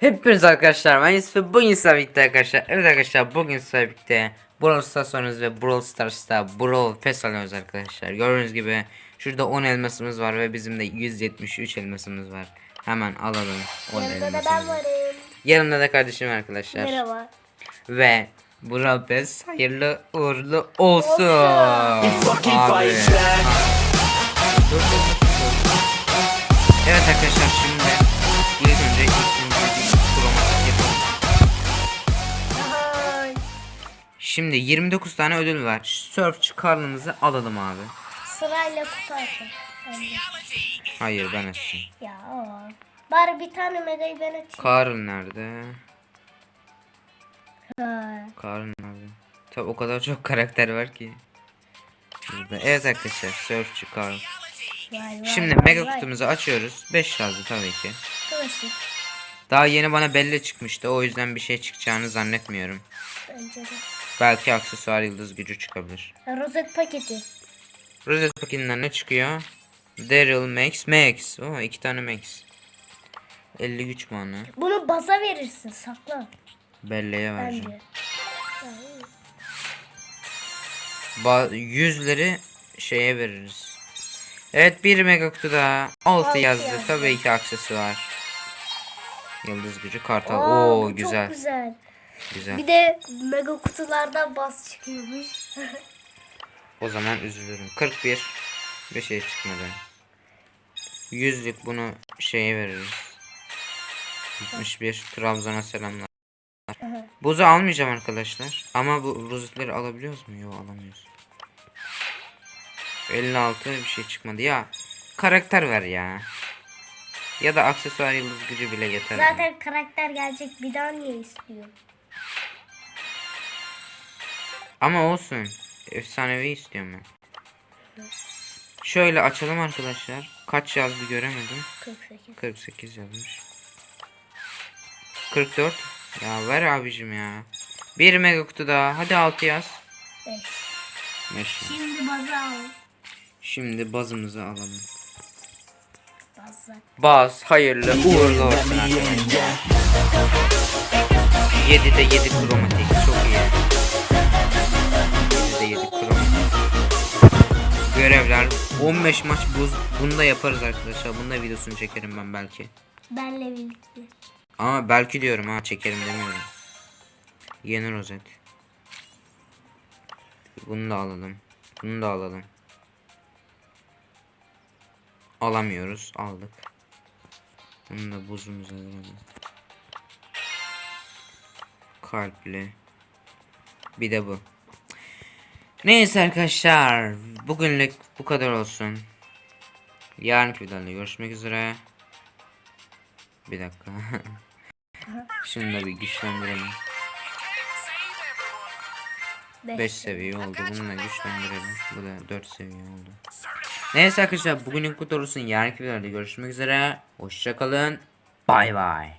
Hepiniz arkadaşlar ben Yusuf ve bugün sizlerle birlikte arkadaşlar. Evet arkadaşlar bugün sizlerle birlikte Brawl Stars oynuyoruz ve Brawl Stars'ta Brawl Pass alıyoruz arkadaşlar. Gördüğünüz gibi şurada 10 elmasımız var ve bizim de 173 elmasımız var. Hemen alalım 10 Yanında da ben varım. Yanımda da kardeşim arkadaşlar. Merhaba. Ve Brawl Pass hayırlı uğurlu olsun. Fucking Abi. Evet arkadaşlar şimdi Şimdi 29 tane ödül var. Surfçı karnımızı alalım abi. Sırayla. Bence. Hayır ben açayım. Ya o. Bari bir tane megayı ben açayım. Karl nerede? Ha. Karl nerede? Tabi o kadar çok karakter var ki. Burada. Evet arkadaşlar. Vay, vay, Şimdi vay, mega vay. kutumuzu açıyoruz. 5 şarjı tabii ki. Klasik. Daha yeni bana belli çıkmıştı. O yüzden bir şey çıkacağını zannetmiyorum. Bence de. Belki aksesuar yıldız gücü çıkabilir. Rozet paketi. Rozet paketinden ne çıkıyor? Daryl Max Max. Oo iki tane Max. 50 güç puanı. Bunu baza verirsin sakla. Belleğe vereceğim. Bence. Ba yüzleri şeye veririz. Evet bir mega kutu daha. 6 Altı yazdı. yazdı. Tabii ki aksesuar. Yıldız gücü kartal. Oo bu güzel. Çok güzel. Güzel. Bir de mega kutulardan bas çıkıyormuş. O zaman üzülürüm. 41. Bir şey çıkmadı. Yüzlük bunu şeye veririz. 61. Trabzon'a selamlar. Buzu almayacağım arkadaşlar. Ama bu rozetleri alabiliyoruz mu? Yok alamıyoruz. 56 bir şey çıkmadı. Ya karakter ver ya. Ya da aksesuar yıldız gücü bile yeter. Zaten karakter gelecek bir daha niye istiyor? Ama olsun. Efsanevi istiyorum ben. Şöyle açalım arkadaşlar. Kaç yazdı göremedim. 48. 48 yazmış. 44. Ya ver abicim ya. Bir mega kutu daha. Hadi 6 yaz. 5. 5. Şimdi baza al. Şimdi bazımızı alalım. Baz hayırlı uğurlu olsun arkadaşlar. 7'de 7 kromatik çok Görevler 15 maç buz bunu da yaparız arkadaşlar. Bunda videosunu çekerim ben belki. Benle birlikte. Ama belki diyorum ha çekerim demiyorum. Yeni rozet. Bunu da alalım. Bunu da alalım. Alamıyoruz. Aldık. Bunu da buzumuza verelim. Kalpli. Bir de bu. Neyse arkadaşlar. Bugünlük bu kadar olsun. Yarınki videoda görüşmek üzere. Bir dakika. Şunu da bir güçlendirelim. 5 seviye oldu. Bununla güçlendirelim. Bu da 4 seviye oldu. Neyse arkadaşlar bugünün kutu olsun. Yarınki videoda görüşmek üzere. Hoşçakalın. Bay bay.